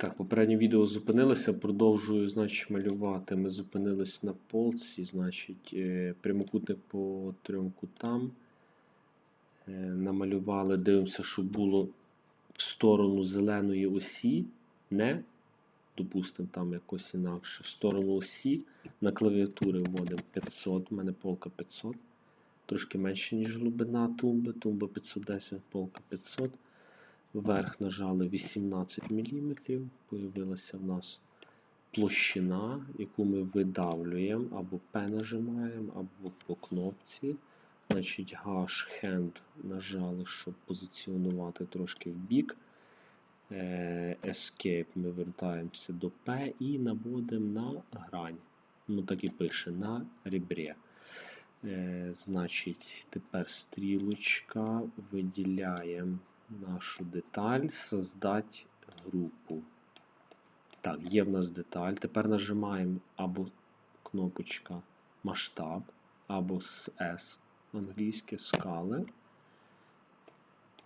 Так, попереднє відео зупинилося. Продовжую, значить, малювати. Ми зупинились на полці, значить, е, прямокутник по трьом кутам. Е, Намалювали, дивимося, щоб було в сторону зеленої осі, не, допустимо, там якось інакше, в сторону осі на клавіатурі вводимо 500, у мене полка 500, трошки менше, ніж глибина тумби, тумба 510, полка 500. Вверх нажали 18 мм, появилася в нас площина, яку ми видавлюємо, або P нажимаємо, або по кнопці. Значить, H Hand нажали, щоб позиціонувати трошки в бік. Е, Escape ми вертаємося до P і наводимо на грань. Ну так і пише на ребре. Е, Значить, тепер стрілочка виділяємо нашу деталь, создать групу. Так, є в нас деталь. Тепер нажимаємо або кнопочка масштаб, або з S англійське скали.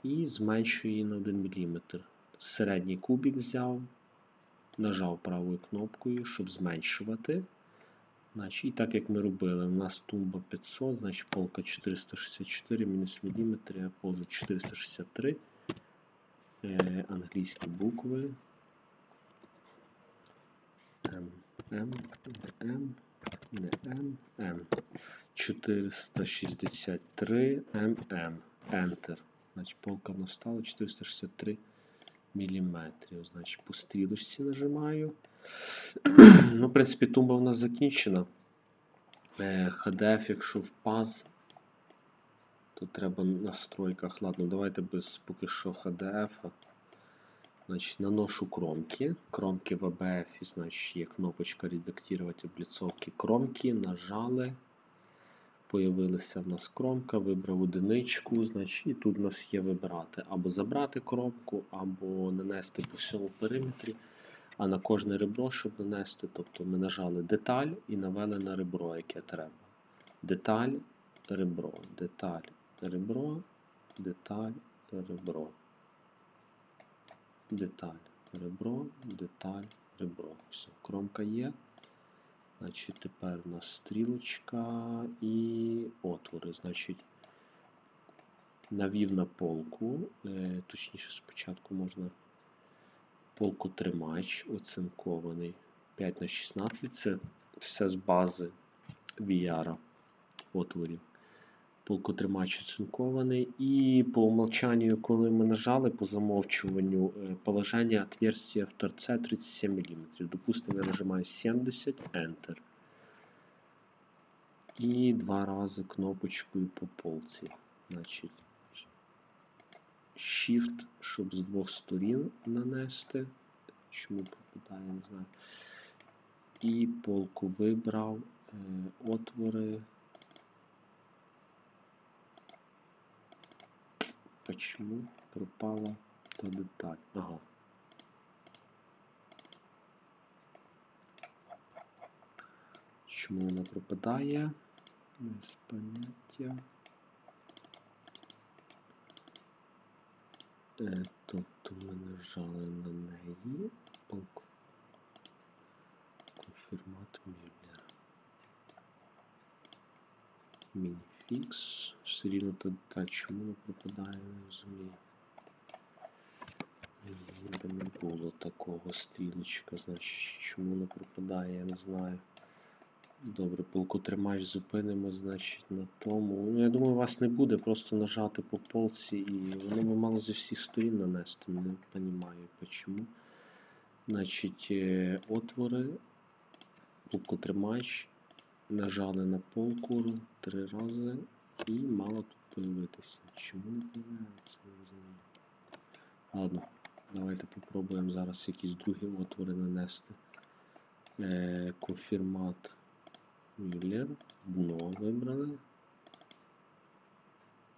І зменшую її на 1 мм. Середній кубик взяв, нажав правою кнопкою, щоб зменшувати. Значить, і так як ми робили, у нас тумба 500, значить полка 464 мінус міліметри, я положу 463 е, англійські букви. М, М, М, не М, М. 463 ММ. Enter. Значить, полка в нас стала 463 міліметрів. Значить, по стрілочці нажимаю. ну, в принципі, тумба у нас закінчена. Е, HDF, якщо в PAZ, то треба в настройках. Ладно, давайте без поки що HDF. Значить, наношу кромки. Кромки в ABF, значить, є кнопочка редактувати обліцовки кромки. Нажали. Появилася в нас кромка, вибрав одиничку, значить, і тут у нас є вибирати або забрати кромку, або нанести по всьому периметрі. А на кожне ребро, щоб нанести, тобто ми нажали деталь і навели на ребро, яке треба. Деталь, ребро, деталь, ребро, деталь, ребро. Деталь, ребро, деталь, ребро. Все, кромка є. Значить, тепер у нас стрілочка і отвори. Значить, навів на полку. Е, точніше, спочатку можна полку тримач оцинкований 5 на 16 Це все з бази VR отворів. Полкотримач оцинкований. І по умолчанню, коли ми нажали по замовчуванню е, положення отверстия в торце 37 мм. Допустимо, я нажимаю 70 Enter. І два рази кнопочкою по полці. Значить, Shift, щоб з двох сторін нанести. Чому пропадає, не знаю. І полку вибрав е, отвори. Почему пропала та деталь? Ага. Чому вона пропадає? Без поняття. Е, тобто ми нажали на неї. Полку. Конфірмат Мюллер. Мініфікс. Все рівно та чому не пропадає, не розумію. Не було такого стрілочка, значить чому не пропадає, я не знаю. Добре, полкотримач зупинимо, значить, на тому. Ну, я думаю, вас не буде, просто нажати по полці і воно би мало зі всіх сторін нанести, не розумію чому. Значить, е, отвори, полкотримач, нажали на полку три рази і мало тут появитися. Чому не появляється, не розумію. Ладно, давайте попробуємо зараз якісь другі отвори нанести. Е, конфірмат. Мюллер, дно вибрали.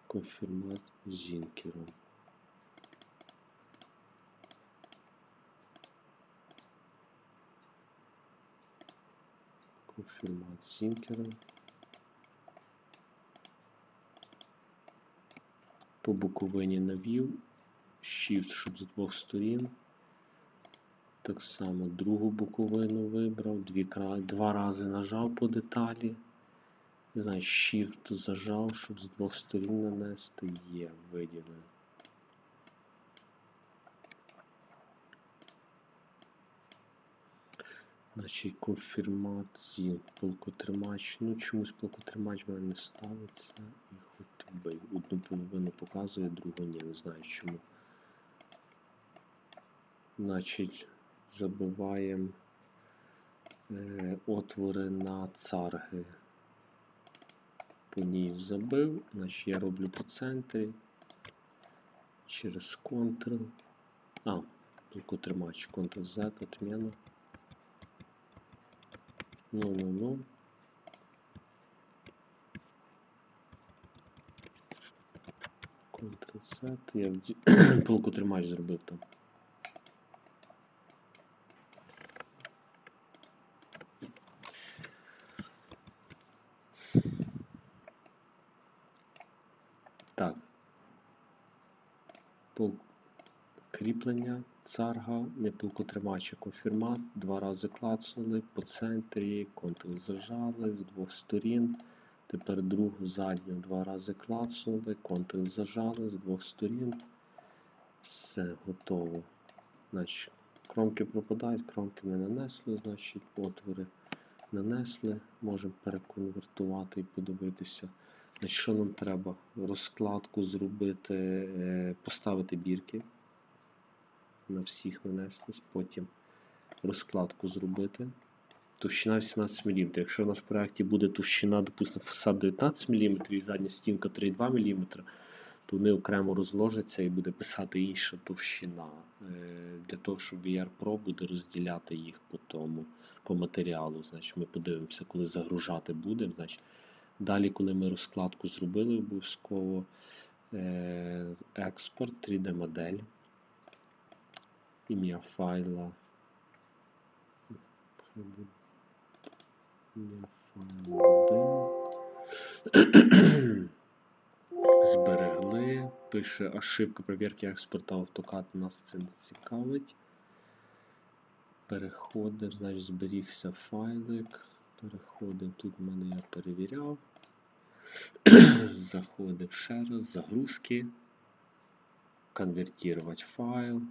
Конфірмат Зінкером. Конфірмат Зінкером. По боковині навів. Shift, щоб з двох сторін. Так само другу боковину вибрав, дві, два рази нажав по деталі. Знаю, Shift зажав, щоб з двох сторін нанести. Є, виділено. Значить, конфірмації, полкотримач. Ну, чомусь полкотримач в мене не ставиться. І хоч би одну половину показує, другу ні, не знаю чому. Значить, забиваємо е, отвори на царги. По ній забив, значить я роблю по центрі. Через Ctrl. А, полкотримач, Ctrl-Z, отміна. Ну, ну, ну. Ctrl-Z. Я вді- полкотримач зробив там. Так. Пол... Кріплення, царга, не полкотримач, а конфірмат. Два рази клацнули по центрі, Ctrl зажали з двох сторін. Тепер другу задню два рази клацнули, Ctrl зажали з двох сторін. Все, готово. Значить, кромки пропадають, кромки не нанесли, значить отвори нанесли. Можемо переконвертувати і подивитися. Значить, що нам треба? Розкладку зробити, е, поставити бірки. На всіх нанеслись, потім розкладку зробити. Товщина 18 мм. Якщо у нас в проєкті буде товщина, допустимо, фасад 19 мм і задня стінка 3,2 мм, то вони окремо розложаться і буде писати інша товщина. Е, Для того, щоб VR Pro буде розділяти їх по тому, по матеріалу. Значить, ми подивимося, коли загружати будемо. Значить, Далі, коли ми розкладку зробили, обов'язково е, експорт 3D модель. Ім'я файла. Ім'я файла 1. Зберегли. Пише ошибка перевірки експорту AutoCAD. Нас це не цікавить. Переходимо, значить зберігся файлик. Переходимо. Тут в мене я перевіряв. Заходимо ще раз, загрузки. Конвертувати файл.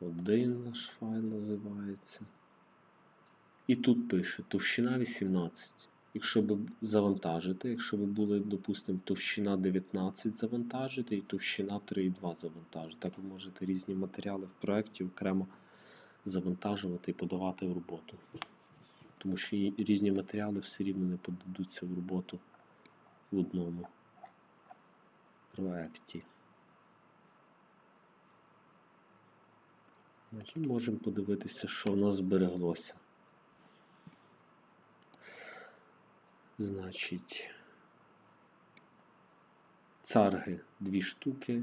Один наш файл називається. І тут пише товщина 18. Якщо б завантажити, якщо б були, допустимо, товщина 19 завантажити і товщина 3,2 завантажити. Так ви можете різні матеріали в проєкті окремо завантажувати і подавати в роботу. Тому що різні матеріали все рівно не подадуться в роботу в одному проєкті. Значить, можемо подивитися, що в нас збереглося. Значить, царги дві штуки.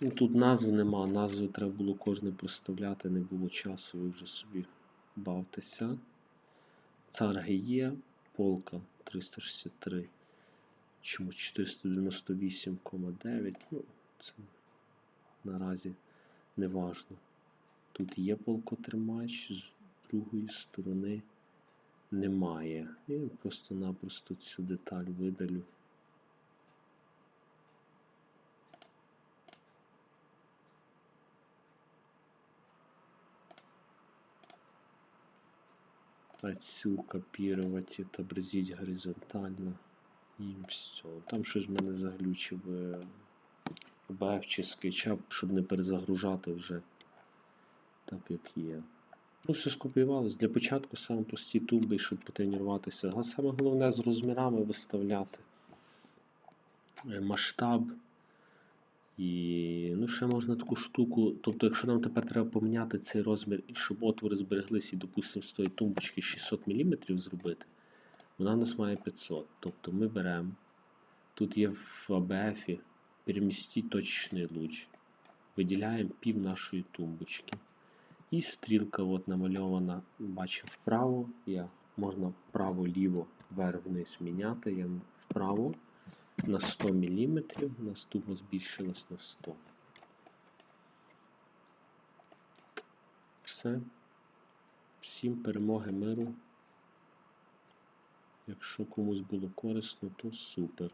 Ну, тут назви нема, назви треба було кожне проставляти, не було часу, ви вже собі бавтеся. Царги є, полка 363, чомусь 498,9. Ну, це наразі не важно. Тут є полкотримач, з другої сторони немає. Я просто-напросто цю деталь видалю. А цю копірувати, отобразить горизонтально. І все. Там щось в мене заглючив е, OBF чи SketchUp, щоб не перезагружати вже так, як є. Ну, все скопіювалось. Для початку саме прості туби, щоб потренуватися. А саме головне з розмірами виставляти е, масштаб. І ну, ще можна таку штуку. Тобто, якщо нам тепер треба поміняти цей розмір, щоб отвори збереглися, і, допустимо, з тої тумбочки 600 мм зробити, вона в нас має 500. Тобто ми беремо. Тут є в ABF перемістіть точечний луч. Виділяємо пів нашої тумбочки. І стрілка от намальована, бачив вправо. Я, можна вправо-ліво, вверх-вниз міняти. Я вправо на 100 мм, наступно збільшилось на 100. все. Всім перемоги миру. Якщо комусь було корисно, то супер.